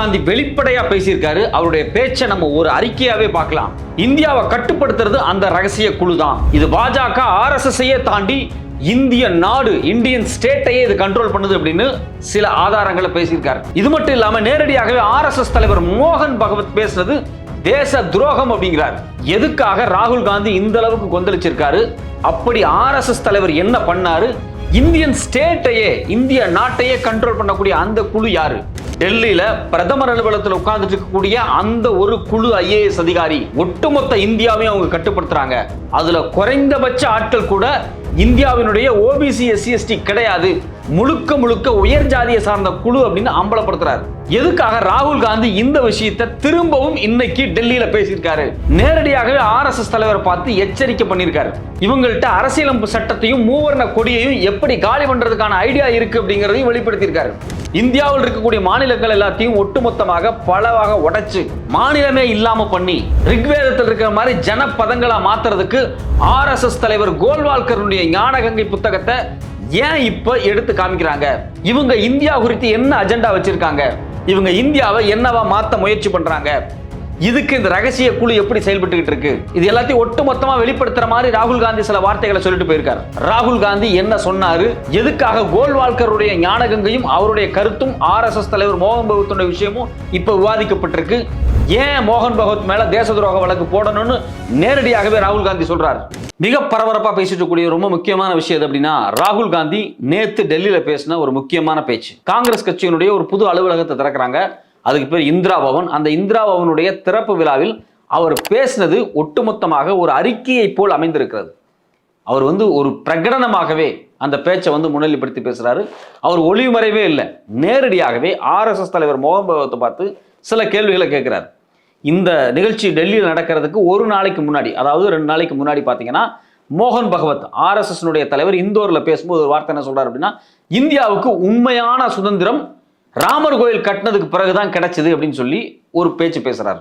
காந்தி வெளிப்படையா பேசியிருக்காரு. அவருடைய பேச்சை நம்ம ஒரு அறிக்கையாவே பார்க்கலாம். இந்தியாவை கட்டுப்படுத்துறது அந்த ரகசிய குழு தான் இது பாஜக ஆர்எஸ்எஸ்ஐயே தாண்டி இந்திய நாடு இந்தியன் ஸ்டேட்டையே இது கண்ட்ரோல் பண்ணுது அப்படின்னு சில ஆதாரங்களை பேசியிருக்காரு. இது மட்டும் இல்லாம நேரடியாகவே ஆர்எஸ்எஸ் தலைவர் மோகன் பகவத் பேசுனது தேச துரோகம் அப்படிங்கிறார். எதுக்காக ராகுல் காந்தி இந்த அளவுக்கு கொந்தளிச்சிருக்காரு? அப்படி ஆர்எஸ்எஸ் தலைவர் என்ன பண்ணாரு? இந்தியன் ஸ்டேட்டையே இந்திய நாட்டையே கண்ட்ரோல் பண்ணக்கூடிய அந்த குழு யாரு? டெல்லியில பிரதமர் அலுவலகத்தில் உட்கார்ந்துட்டு இருக்கக்கூடிய அந்த ஒரு குழு ஐஏஎஸ் அதிகாரி ஒட்டுமொத்த இந்தியாவையும் அவங்க கட்டுப்படுத்துறாங்க. அதுல குறைந்தபட்ச ஆட்கள் கூட இந்தியாவினுடைய ஓபிசி எஸ்சி எஸ்டி கிடையாது. முழுக்க முழுக்க உயர் ஜாதியை சார்ந்த குழு அப்படின்னு அம்பலப்படுத்துறாரு. எதுக்காக ராகுல் காந்தி இந்த விஷயத்தை திரும்பவும் இன்னைக்கு டெல்லியில பேசியிருக்காரு? நேரடியாகவே ஆர்எஸ்எஸ் தலைவரை பார்த்து எச்சரிக்கை பண்ணியிருக்காரு. இவங்கள்ட்ட அரசியலமைப்பு சட்டத்தையும் மூவர்ண கொடியையும் எப்படி காலி பண்றதுக்கான ஐடியா இருக்கு அப்படிங்கிறதையும் வெளிப்படுத்தியிருக்காரு. இந்தியாவில் இருக்கக்கூடிய மாநிலங்கள் எல்லாத்தையும் ஒட்டுமொத்தமாக பலவாக உடைச்சு மாநிலமே இல்லாம பண்ணி ரிக்வேதத்தில் இருக்கிற மாதிரி ஜனப்பதங்களா மாத்துறதுக்கு ஆர்எஸ்எஸ் தலைவர் கோல்வால்கருடைய ஞானகங்கை புத்தகத்தை ஏன் இப்ப எடுத்து காமிக்கிறாங்க? இவங்க இந்தியா குறித்து என்ன அஜெண்டா வச்சிருக்காங்க? இவங்க இந்தியாவை என்னவா மாற்ற முயற்சி பண்றாங்க? இதுக்கு இந்த ரகசிய குழு எப்படி செயல்பட்டுக்கிட்டு இருக்கு? இது எல்லாத்தையும் ஒட்டு மொத்தமா வெளிப்படுத்துற மாதிரி ராகுல் காந்தி சில வார்த்தைகளை சொல்லிட்டு போயிருக்காரு. ராகுல் காந்தி என்ன சொன்னாரு? எதுக்காக கோல்வால்கருடைய ஞானகங்கையும் அவருடைய கருத்தும் ஆர்எஸ்எஸ் தலைவர் மோகன் பகவத்துடைய விஷயமும் இப்ப விவாதிக்கப்பட்டிருக்கு? ஏன் மோகன் பகவத் மேல தேச துரோக வழக்கு போடணும்னு நேரடியாகவே ராகுல் காந்தி சொல்றாரு? மிக பரபரப்பாக பேசிட்டு கூடிய ரொம்ப முக்கியமான விஷயம் எது அப்படின்னா ராகுல் காந்தி நேத்து டெல்லியில பேசின ஒரு முக்கியமான பேச்சு. காங்கிரஸ் கட்சியினுடைய ஒரு புது அலுவலகத்தை திறக்கிறாங்க. அதுக்கு பேர் இந்திரா பவன். அந்த இந்திரா பவனுடைய திறப்பு விழாவில் அவர் பேசினது ஒட்டுமொத்தமாக ஒரு அறிக்கையை போல் அமைந்திருக்கிறது. அவர் வந்து ஒரு பிரகடனமாகவே அந்த பேச்சை வந்து முன்னிலைப்படுத்தி பேசுறாரு. அவர் ஒளிமறைவே இல்லை நேரடியாகவே ஆர்எஸ்எஸ் தலைவர் மோகன் பகவத்தை பார்த்து சில கேள்விகளை கேட்குறாரு. இந்த நிகழ்ச்சி டெல்லியில் நடக்கிறதுக்கு ஒரு நாளைக்கு முன்னாடி அதாவது ரெண்டு நாளைக்கு முன்னாடி பார்த்தீங்கன்னா மோகன் பகவத் ஆர்எஸ்எஸ்னுடைய தலைவர் இந்தோரில் பேசும்போது ஒரு வார்த்தை என்ன சொல்றாரு அப்படின்னா இந்தியாவுக்கு உண்மையான சுதந்திரம் ராமர் கோயில் கட்டினதுக்கு பிறகுதான் கிடைச்சது அப்படின்னு சொல்லி ஒரு பேச்சு பேசுறாரு.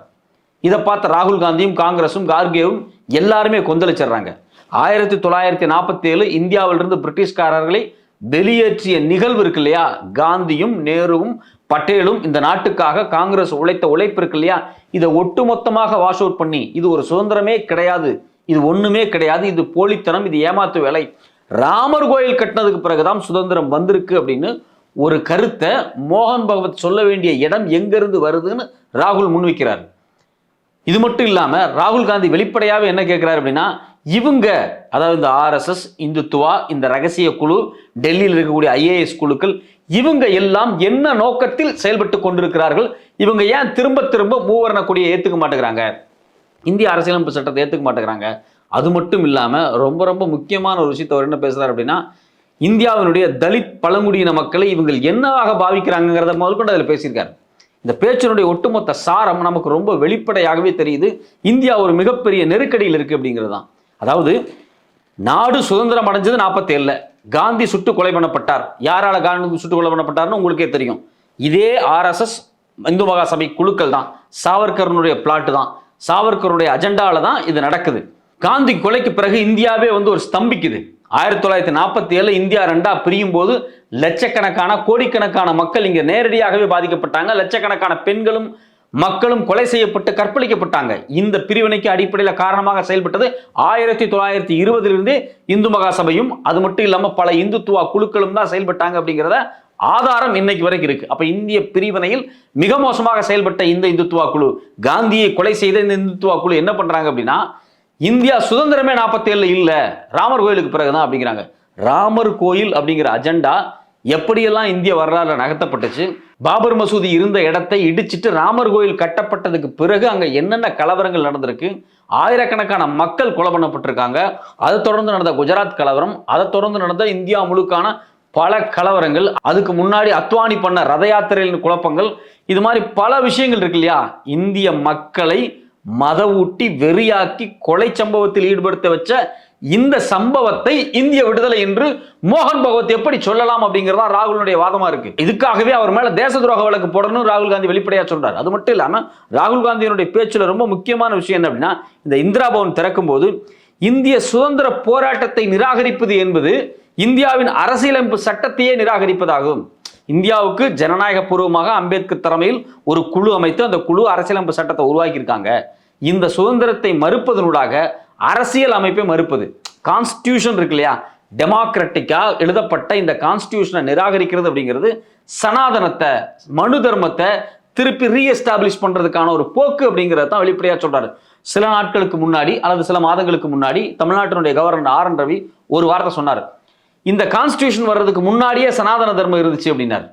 இதை பார்த்த ராகுல் காந்தியும் காங்கிரஸும் கார்கேவும் எல்லாருமே கொந்தளிச்சிடுறாங்க. ஆயிரத்தி தொள்ளாயிரத்தி நாற்பத்தி ஏழு இந்தியாவிலிருந்து பிரிட்டிஷ்காரர்களை வெளியேற்றிய நிகழ்வு இருக்கு இல்லையா? காந்தியும் நேருவும் பட்டேலும் இந்த நாட்டுக்காக காங்கிரஸ் உழைத்த உழைப்பு இருக்கு இல்லையா? இதை ஒட்டுமொத்தமாக வாஷ் அவுட் பண்ணி இது ஒரு சுதந்திரமே கிடையாது. இது ஒண்ணுமே கிடையாது. இது போலித்தனம் இது ஏமாத்து வேலை. ராமர் கோயில் கட்டினதுக்கு பிறகுதான் சுதந்திரம் வந்திருக்கு அப்படின்னு ஒரு கருத்தை மோகன் பகவத் சொல்ல வேண்டிய இடம் எங்கிருந்து வருதுன்னு ராகுல் முன்வைக்கிறார். இது மட்டும் இல்லாம ராகுல் காந்தி வெளிப்படையாகவே என்ன கேட்குறாரு அப்படின்னா இவங்க அதாவது இந்த ஆர்எஸ்எஸ் இந்துத்துவா இந்த ரகசிய குழு டெல்லியில் இருக்கக்கூடிய ஐஏஎஸ் குழுக்கள் இவங்க எல்லாம் என்ன நோக்கத்தில் செயல்பட்டு கொண்டிருக்கிறார்கள்? இவங்க ஏன் திரும்ப திரும்ப மூவர்ண கொடியை ஏற்றுக்க மாட்டேங்கிறாங்க? இந்திய அரசியலமைப்பு சட்டத்தை ஏற்றுக்க மாட்டேங்கிறாங்க. அது மட்டும் இல்லாமல் ரொம்ப ரொம்ப முக்கியமான ஒரு விஷயத்தை அவர் என்ன பேசுகிறார் அப்படின்னா இந்தியாவினுடைய தலித் பழங்குடியின மக்களை இவங்க என்னவாக பாவிக்கிறாங்கிறத முதற்கொண்டு அதில் பேசியிருக்காரு. இந்த பேச்சினுடைய ஒட்டுமொத்த சாரம் நமக்கு ரொம்ப வெளிப்படையாகவே தெரியுது. இந்தியா ஒரு மிகப்பெரிய நெருக்கடியில் இருக்குது அப்படிங்கிறது தான். அதாவது நாடு சுதந்திரம் அடைஞ்சது நாற்பத்தேழில் காந்தி சுட்டு கொலை பண்ணப்பட்டார். யாரால காந்தி சுட்டு கொலை பண்ணப்பட்டார்னு உங்களுக்கே தெரியும். இதே ஆர்எஸ்எஸ் இந்து மகாசபை குழுக்கள் தான். சாவர்கரனுடைய பிளாட்டு தான். சாவர்கருடைய அஜெண்டாவில் தான் இது நடக்குது. காந்தி கொலைக்கு பிறகு இந்தியாவே வந்து ஒரு ஸ்தம்பிக்குது. ஆயிரத்தி தொள்ளாயிரத்தி நாற்பத்தி ஏழு இந்தியா ரெண்டா பிரியும் போது லட்சக்கணக்கான கோடிக்கணக்கான மக்கள் இங்கே நேரடியாகவே பாதிக்கப்பட்டாங்க. லட்சக்கணக்கான பெண்களும் மக்களும் கொலை செய்யப்பட்டு கற்பழிக்கப்பட்டாங்க. இந்த பிரிவினைக்கு அடிப்படையில் காரணமாக செயல்பட்டது ஆயிரத்தி தொள்ளாயிரத்தி இருபதிலிருந்து இந்து மகாசபையும் அது மட்டும் இல்லாமல் பல இந்துத்துவா குழுக்களும் தான் செயல்பட்டாங்க அப்படிங்கிறத ஆதாரம் இன்னைக்கு வரைக்கும் இருக்கு. அப்ப இந்திய பிரிவினையில் மிக மோசமாக செயல்பட்ட இந்த இந்துத்துவா குழு காந்தியை கொலை செய்த இந்த இந்துத்துவா குழு என்ன பண்றாங்க அப்படின்னா இந்தியா சுதந்திரமே நாற்பத்தி ஏழுல இல்ல ராமர் கோயிலுக்கு பிறகுதான் அப்படிங்கிறாங்க. ராமர் கோயில் அப்படிங்கிற அஜெண்டா எப்படியெல்லாம் இந்திய வரலாறு நகர்த்தப்பட்டுச்சு? பாபர் மசூதி இருந்த இடத்தை இடிச்சிட்டு ராமர் கோயில் கட்டப்பட்டதுக்கு பிறகு அங்கே என்னென்ன கலவரங்கள் நடந்திருக்கு? ஆயிரக்கணக்கான மக்கள் கொலை பண்ணப்பட்டிருக்காங்க. அதை தொடர்ந்து நடந்த குஜராத் கலவரம் அதை தொடர்ந்து நடந்த இந்தியா முழுக்கான பல கலவரங்கள் அதுக்கு முன்னாடி அத்வானி பண்ண ரத யாத்திரையின் குழப்பங்கள் இது மாதிரி பல விஷயங்கள் இருக்கு இல்லையா? இந்திய மக்களை மத ஊட்டி வெறியாக்கி கொலை சம்பவத்தில் ஈடுபடுத்த வச்ச இந்த சம்பவத்தை இந்திய விடுதலை என்று மோகன் பகவத் எப்படி சொல்லலாம் அப்படிங்கிறதா ராகுலுடைய வாதமா இருக்கு. இதுக்காகவே அவர் மேல தேச துரோக வழக்கு போடணும் ராகுல் காந்தி வெளிப்படையா சொல்றாரு. அது மட்டும் இல்லாம ராகுல் காந்தியினுடைய பேச்சுல ரொம்ப முக்கியமான விஷயம் என்ன அப்படின்னா இந்த இந்திரா பவன் திறக்கும் போது இந்திய சுதந்திர போராட்டத்தை நிராகரிப்பது என்பது இந்தியாவின் அரசியலமைப்பு சட்டத்தையே நிராகரிப்பதாகும். இந்தியாவுக்கு ஜனநாயக பூர்வமாக அம்பேத்கர் தலைமையில் ஒரு குழு அமைத்து அந்த குழு அரசியலமைப்பு சட்டத்தை உருவாக்கியிருக்காங்க. இந்த சுதந்திரத்தை மறுப்பதனூடாக அரசியல் அமைப்பை மறுப்பது. கான்ஸ்டியூஷன் இருக்கு இல்லையா? டெமோக்ராட்டிக்கா எழுதப்பட்ட இந்த கான்ஸ்டியூஷனை நிராகரிக்கிறது அப்படிங்கிறது சனாதனத்தை மனு தர்மத்தை திருப்பி ரீஎஸ்டாப்ளிஷ் பண்றதுக்கான ஒரு போக்கு அப்படிங்கிறத தான் வெளிப்படையா சொல்றாரு. சில நாட்களுக்கு முன்னாடி அல்லது சில மாதங்களுக்கு முன்னாடி தமிழ்நாட்டினுடைய கவர்னர் ஆர் என் ரவி ஒரு வார்த்தை சொன்னார். இந்த கான்ஸ்டியூஷன் வர்றதுக்கு முன்னாடியே சனாதன தர்மம் இருந்துச்சு அப்படின்னாரு.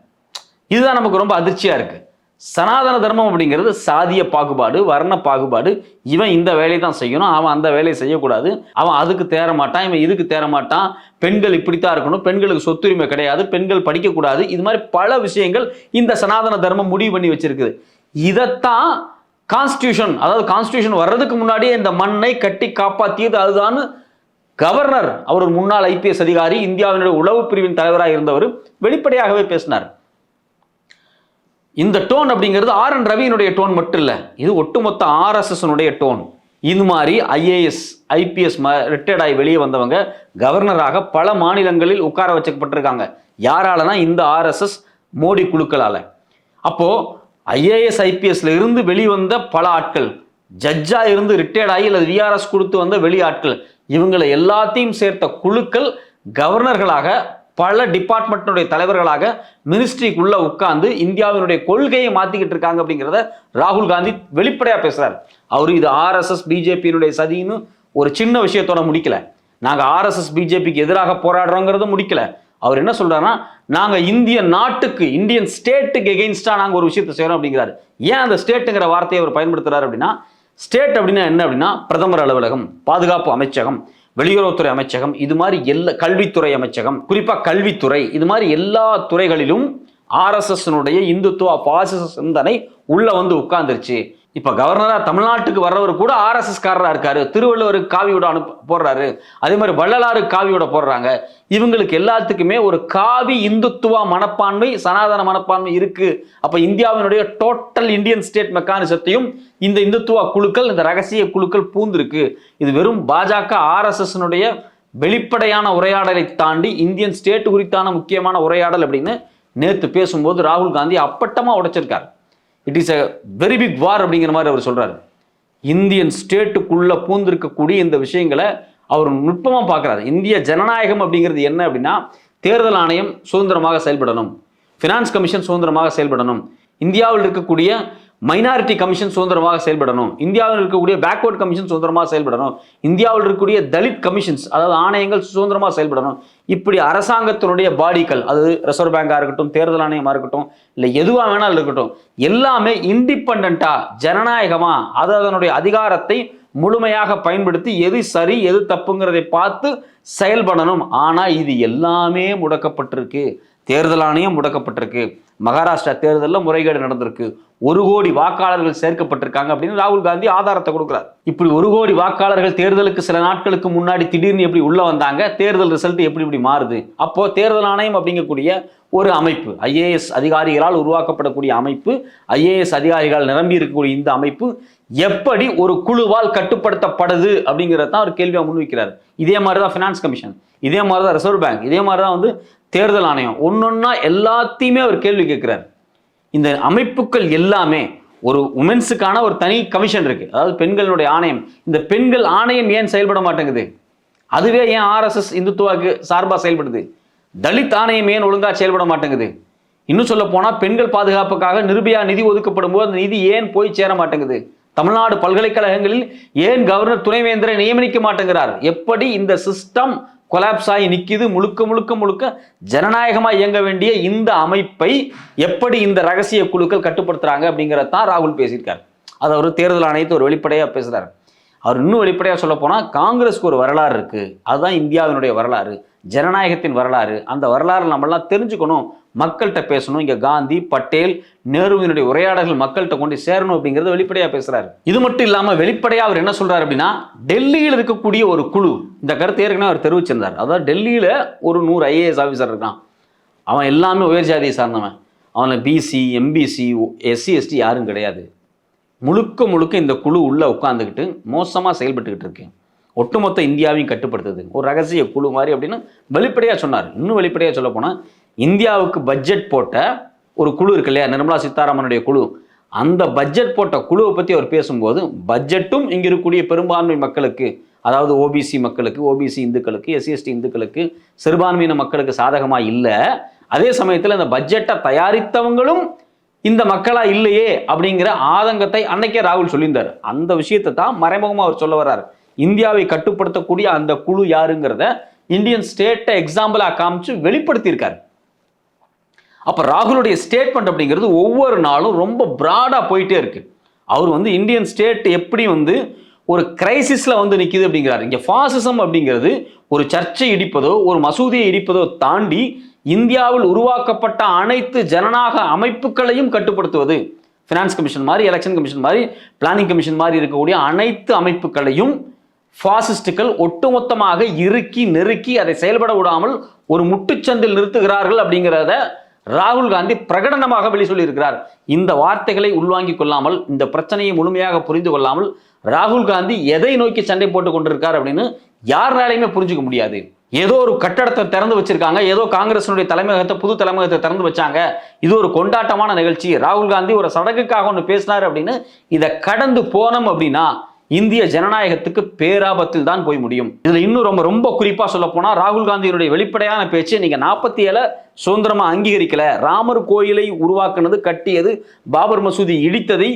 இதுதான் நமக்கு ரொம்ப அதிர்ச்சியா இருக்கு. சனாதன தர்மம் அப்படிங்கிறது சாதிய பாகுபாடு வர்ண பாகுபாடு. இவன் இந்த வேலையை தான் செய்யணும் அவன் அந்த வேலையை செய்யக்கூடாது. அவன் அதுக்கு தேர மாட்டான் இவன் இதுக்கு தேர மாட்டான். பெண்கள் இப்படித்தான் இருக்கணும் பெண்களுக்கு சொத்துரிமை கிடையாது பெண்கள் படிக்கக்கூடாது. இது மாதிரி பல விஷயங்கள் இந்த சனாதன தர்மம் முடிவு பண்ணி வச்சிருக்குது. இதைத்தான் கான்ஸ்டியூஷன் அதாவது கான்ஸ்டியூஷன் வர்றதுக்கு முன்னாடியே இந்த மண்ணை கட்டி காப்பாற்றியது அதுதான் கவர்னர் அவர் முன்னாள் ஐபிஎஸ் அதிகாரி இந்தியாவினுடைய உளவு பிரிவின் தலைவராக இருந்தவர் வெளிப்படையாகவே பேசினார். இந்த டோன் அப்படிங்கிறது ஆர் என் ரவியினுடைய டோன் மட்டும் இல்லை. இது ஒட்டுமொத்த ஆர்எஸ்எஸ்னுடைய டோன். இது மாதிரி ஐஏஎஸ் ஐபிஎஸ் ரிட்டையர்ட் ஆகி வெளியே வந்தவங்க கவர்னராக பல மாநிலங்களில் உட்கார வச்சுக்கப்பட்டிருக்காங்க. யாராலனா இந்த ஆர்எஸ்எஸ் மோடி குழுக்களால். அப்போது ஐஏஎஸ் ஐபிஎஸ்ல இருந்து வெளிவந்த பல ஆட்கள் ஜட்ஜாக இருந்து ரிட்டையர்ட் ஆகி அல்லது விஆர்எஸ் கொடுத்து வந்த வெளி ஆட்கள் இவங்களை எல்லாத்தையும் சேர்த்த குழுக்கள் கவர்னர்களாக பல டிபார்ட்மெண்ட்டுடைய தலைவர்களாக மினிஸ்ட்ரிக்குள்ளே உட்காந்து இந்தியாவினுடைய கொள்கையை மாற்றிக்கிட்டு இருக்காங்க அப்படிங்கிறத ராகுல் காந்தி வெளிப்படையாக பேசுகிறார் அவர் இது ஆர்எஸ்எஸ் பிஜேபியினுடைய சதின்னு ஒரு சின்ன விஷயத்தோட முடிக்கல. நாங்கள் ஆர்எஸ்எஸ் பிஜேபிக்கு எதிராக போராடுறோங்கிறத முடிக்கல. அவர் என்ன சொல்கிறாருன்னா நாங்கள் இந்திய நாட்டுக்கு இந்தியன் ஸ்டேட்டுக்கு எகெயின்ஸ்டாக நாங்கள் ஒரு விஷயத்தை செய்கிறோம் அப்படிங்கிறாரு. ஏன் அந்த ஸ்டேட்டுங்கிற வார்த்தையை அவர் பயன்படுத்துகிறார் அப்படின்னா ஸ்டேட் அப்படின்னா என்ன அப்படின்னா பிரதமர் அலுவலகம் பாதுகாப்பு அமைச்சகம். வெளியுறவுத்துறை அமைச்சகம் இது மாதிரி எல்லா கல்வித்துறை அமைச்சகம் குறிப்பாக கல்வித்துறை இது மாதிரி எல்லா துறைகளிலும் ஆர்எஸ்எஸ்னுடைய இந்துத்துவ பாசிச சிந்தனை உள்ள வந்து உட்கார்ந்துருச்சு. இப்போ கவர்னராக தமிழ்நாட்டுக்கு வர்றவர் கூட ஆர்எஸ்எஸ் காரரா இருக்காரு. திருவள்ளுவருக்கு காவியோட அனுப்ப போடுறாரு. அதே மாதிரி வள்ளலாறு காவியோட போடுறாங்க. இவங்களுக்கு எல்லாத்துக்குமே ஒரு காவி இந்துத்துவ மனப்பான்மை சனாதன மனப்பான்மை இருக்கு. அப்போ இந்தியாவினுடைய டோட்டல் இந்தியன் ஸ்டேட் மெக்கானிசத்தையும் இந்த இந்துத்துவ குழுக்கள் இந்த ரகசிய குழுக்கள் பூந்திருக்கு. இது வெறும் பாஜக ஆர்எஸ்எஸ்னுடைய வெளிப்படையான உரையாடலை தாண்டி இந்தியன் ஸ்டேட் குறித்தான முக்கியமான உரையாடல் அப்படின்னு நேற்று பேசும்போது ராகுல் காந்தி அப்பட்டமாக உடைச்சிருக்காரு. It is a very big war அப்படிங்கிற மாதிரி அவர் சொல்றாரு. இந்தியன் ஸ்டேட்டுக்குள்ள பூந்திருக்கக்கூடிய இந்த விஷயங்களை அவர் நுட்பமா பார்க்குறாரு. இந்திய ஜனநாயகம் அப்படிங்கிறது என்ன அப்படின்னா தேர்தல் ஆணையம் சுதந்திரமாக செயல்படணும். ஃபினான்ஸ் கமிஷன் சுதந்திரமாக செயல்படணும். இந்தியாவில் இருக்கக்கூடிய மைனாரிட்டி கமிஷன் சுதந்திரமாக செயல்படணும். இந்தியாவில் இருக்கக்கூடிய பேக்வர்ட் கமிஷன் சுதந்திரமாக செயல்படணும். இந்தியாவில் இருக்கக்கூடிய தலித் கமிஷன்ஸ் அதாவது ஆணையங்கள் சுதந்திரமாக செயல்படணும். இப்படி அரசாங்கத்தினுடைய பாடிகள் அது ரிசர்வ் பேங்காக இருக்கட்டும் தேர்தல் ஆணையமாக இருக்கட்டும் இல்லை எதுவாக வேணாலும் இருக்கட்டும் எல்லாமே இண்டிபெண்டா ஜனநாயகமாக அது அதனுடைய அதிகாரத்தை முழுமையாக பயன்படுத்தி எது சரி எது தப்புங்கிறதை பார்த்து செயல்படணும். ஆனால் இது எல்லாமே முடக்கப்பட்டிருக்கு. தேர்தல் ஆணையம் முடக்கப்பட்டிருக்கு. மகாராஷ்டிரா தேர்தலில் முறைகேடு நடந்திருக்கு. ஒரு கோடி வாக்காளர்கள் சேர்க்கப்பட்டிருக்காங்க அப்படின்னு ராகுல் காந்தி ஆதாரத்தை கொடுக்குறாரு. இப்படி ஒரு கோடி வாக்காளர்கள் தேர்தலுக்கு சில நாட்களுக்கு முன்னாடி திடீர்னு எப்படி உள்ள வந்தாங்க தேர்தல் ரிசல்ட் எப்படி இப்படி மாறுது? அப்போ தேர்தல் ஆணையம் அப்படிங்கக்கூடிய ஒரு அமைப்பு ஐஏஎஸ் அதிகாரிகளால் உருவாக்கப்படக்கூடிய அமைப்பு ஐஏஎஸ் அதிகாரிகள் நிரம்பி இருக்கக்கூடிய இந்த அமைப்பு எப்படி ஒரு குழுவால் கட்டுப்படுத்தப்படுது அப்படிங்கிறத தான் அவர் கேள்வியாக முன்வைக்கிறார். இதே மாதிரி தான் ஃபினான்ஸ் கமிஷன் இதே மாதிரி தான் ரிசர்வ் பேங்க் இதே மாதிரி தான் வந்து தேர்தல் ஆணையம். ஒன்னொன்னா எல்லாத்தையுமே அவர் கேள்வி கேட்குறார். இந்த அமைப்புகள் எல்லாமே ஒரு உமன்ஸுக்கான ஒரு தனி கமிஷன் இருக்குது அதாவது பெண்களுடைய ஆணையம். இந்த பெண்கள் ஆணையம் ஏன் செயல்பட மாட்டேங்குது? அதுவே ஏன் ஆர்எஸ்எஸ் இந்துத்துவாக்கு சார்பாக செயல்படுது? தலித் ஆணையம் ஏன் ஒழுங்காக செயல்பட மாட்டேங்குது? இன்னும் சொல்ல போனால் பெண்கள் பாதுகாப்புக்காக நிருபயா நிதி ஒதுக்கப்படும் போது அந்த நிதி ஏன் போய் சேர மாட்டேங்குது? தமிழ்நாடு பல்கலைக்கழகங்களில் ஏன் கவர்னர் துணைவேந்தரை நியமிக்க மாட்டேங்கிறார்? எப்படி இந்த சிஸ்டம் கொலாப்ஸ் ஆகி நிற்கிது முழுக்க முழுக்க முழுக்க ஜனநாயகமாக இயங்க வேண்டிய இந்த அமைப்பை எப்படி இந்த ரகசிய குழுக்கள் கட்டுப்படுத்துறாங்க அப்படிங்கிறதான் ராகுல் பேசியிருக்காரு. அது அவர் தேர்தல் ஆணையத்தை ஒரு வெளிப்படையாக பேசுகிறார் அவர் இன்னும் வெளிப்படையாக சொல்ல போனால் காங்கிரஸ்க்கு ஒரு வரலாறு இருக்குது அதுதான் இந்தியாவினுடைய வரலாறு. ஜனநாயகத்தின் வரலாறு. அந்த வரலாறு நம்மளாம் தெரிஞ்சுக்கணும் மக்கள்கிட்ட பேசணும். இங்கே காந்தி பட்டேல் நேருவினுடைய உரையாடல்கள் மக்கள்கிட்ட கொண்டு சேரணும் அப்படிங்கிறத வெளிப்படையாக பேசுகிறாரு இது மட்டும் இல்லாமல் வெளிப்படையாக அவர் என்ன சொல்கிறார் அப்படின்னா டெல்லியில் இருக்கக்கூடிய ஒரு குழு இந்த கருத்து ஏற்கனவே அவர் தெரிவிச்சிருந்தார். அதாவது டெல்லியில் ஒரு நூறு ஐஏஎஸ் ஆஃபீஸர் இருக்கான். அவன் எல்லாமே உயர் ஜாதியை சார்ந்தவன். அவனை பிசி எம்பிசி எஸ்சி எஸ்டி யாரும் கிடையாது. முழுக்க முழுக்க இந்த குழு உள்ளே உட்காந்துக்கிட்டு மோசமாக செயல்பட்டுக்கிட்டு இருக்கு. ஒட்டுமொத்த இந்தியாவையும் கட்டுப்படுத்துது. ஒரு ரகசிய குழு மாதிரி அப்படின்னு வெளிப்படையாக சொன்னார். இன்னும் வெளிப்படையாக சொல்ல போனால் இந்தியாவுக்கு பட்ஜெட் போட்ட ஒரு குழு இருக்கு இல்லையா? நிர்மலா சீதாராமனுடைய குழு. அந்த பட்ஜெட் போட்ட குழுவை பற்றி அவர் பேசும்போது பட்ஜெட்டும் இங்கே இருக்கக்கூடிய பெரும்பான்மை மக்களுக்கு அதாவது ஓபிசி மக்களுக்கு ஓபிசி இந்துக்களுக்கு எஸ்சிஎஸ்டி இந்துக்களுக்கு சிறுபான்மையின மக்களுக்கு சாதகமாக இல்லை. அதே சமயத்தில் இந்த பட்ஜெட்டை தயாரித்தவங்களும் இந்த மக்களா இல்லையே அப்படிங்கிற ஆதங்கத்தை அன்னைக்கே ராகுல் சொல்லியிருந்தார். அந்த விஷயத்தை தான் மறைமுகமாக அவர் சொல்ல வர்றார். இந்தியாவை கட்டுப்படுத்தக்கூடிய அந்த குழு யாருங்கிறத இந்தியன் ஸ்டேட்டை எக்ஸாம்பிளாக காமிச்சு வெளிப்படுத்தியிருக்காரு. அப்போ ராகுலுடைய ஸ்டேட்மெண்ட் அப்படிங்கிறது ஒவ்வொரு நாளும் ரொம்ப ப்ராடாக போயிட்டே இருக்கு. அவர் வந்து இந்தியன் ஸ்டேட் எப்படி வந்து ஒரு கிரைசிஸில் வந்து நிற்கிது அப்படிங்கிறார். இங்கே ஃபாசிசம் அப்படிங்கிறது ஒரு சர்ச்சை இடிப்பதோ ஒரு மசூதியை இடிப்பதோ தாண்டி இந்தியாவில் உருவாக்கப்பட்ட அனைத்து ஜனநாயக அமைப்புகளையும் கட்டுப்படுத்துவது. ஃபினான்ஸ் கமிஷன் மாதிரி எலெக்ஷன் கமிஷன் மாதிரி பிளானிங் கமிஷன் மாதிரி இருக்கக்கூடிய அனைத்து அமைப்புகளையும் ஃபாசிஸ்டுகள் ஒட்டுமொத்தமாக இறுக்கி நெருக்கி அதை செயல்பட விடாமல் ஒரு முட்டுச்சந்தில் நிறுத்துகிறார்கள் அப்படிங்கிறத ராகுல் காந்தி பிரகடனமாக வெளி சொல்லியிருக்கிறார் இந்த வார்த்தைகளை உள்வாங்கிக் கொள்ளாமல் இந்த பிரச்சனையை முழுமையாக புரிந்து கொள்ளாமல் ராகுல் காந்தி எதை நோக்கி சண்டை போட்டு கொண்டிருக்கார் அப்படின்னு யாராலையுமே புரிஞ்சுக்க முடியாது. ஏதோ ஒரு கட்டடத்தை திறந்து வச்சிருக்காங்க. ஏதோ காங்கிரசினுடைய தலைமையகத்தை புது தலைமையகத்தை திறந்து வச்சாங்க. இது ஒரு கொண்டாட்டமான நிகழ்ச்சி. ராகுல் காந்தி ஒரு சடங்குக்காக ஒன்று பேசினார் அப்படின்னு இதை கடந்து போனோம் அப்படின்னா இந்திய ஜனநாயகத்துக்கு பேராபத்தில் தான் போய் முடியும். இதில் இன்னும் ரொம்ப ரொம்ப குறிப்பாக சொல்ல போனால் ராகுல் காந்தியினுடைய வெளிப்படையான பேச்சு நீங்கள் நாற்பத்தி ஏழை சுதந்திரமாக அங்கீகரிக்கலை. ராமர் கோயிலை உருவாக்குனது கட்டியது பாபர் மசூதி இடித்ததை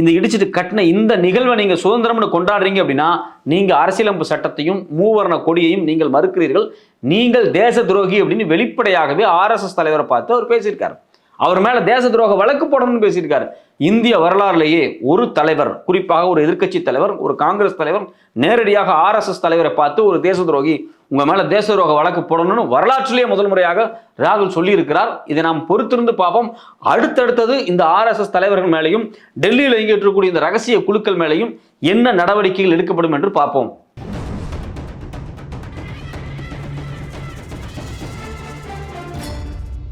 இந்த இடிச்சிட்டு கட்டின இந்த நிகழ்வை நீங்கள் சுதந்திரம்னு கொண்டாடுறீங்க அப்படின்னா நீங்கள் அரசியலமைப்பு சட்டத்தையும் மூவர்ண கொடியையும் நீங்கள் மறுக்கிறீர்கள். நீங்கள் தேச துரோகி அப்படின்னு வெளிப்படையாகவே ஆர்எஸ்எஸ் தலைவரை பார்த்து அவர் பேசியிருக்காரு. அவர் மேல தேச துரோக வழக்கு போடணும்னு பேசியிருக்காரு. இந்திய வரலாறுலேயே ஒரு தலைவர் குறிப்பாக ஒரு எதிர்க்கட்சி தலைவர் ஒரு காங்கிரஸ் தலைவர் நேரடியாக ஆர்எஸ்எஸ் தலைவரை பார்த்து ஒரு தேச துரோகி உங்கள் மேலே தேச துரோக வழக்கு போடணும்னு வரலாற்றிலேயே முதல் முறையாக ராகுல் சொல்லியிருக்கிறார். இதை நாம் பொறுத்திருந்து பார்ப்போம். அடுத்தடுத்தது இந்த ஆர்எஸ்எஸ் தலைவர்கள் மேலேயும் டெல்லியில் இயங்கிட்டு இருக்கக்கூடிய இந்த ரகசிய குழுக்கள் மேலேயும் என்ன நடவடிக்கைகள் எடுக்கப்படும் என்று பார்ப்போம்.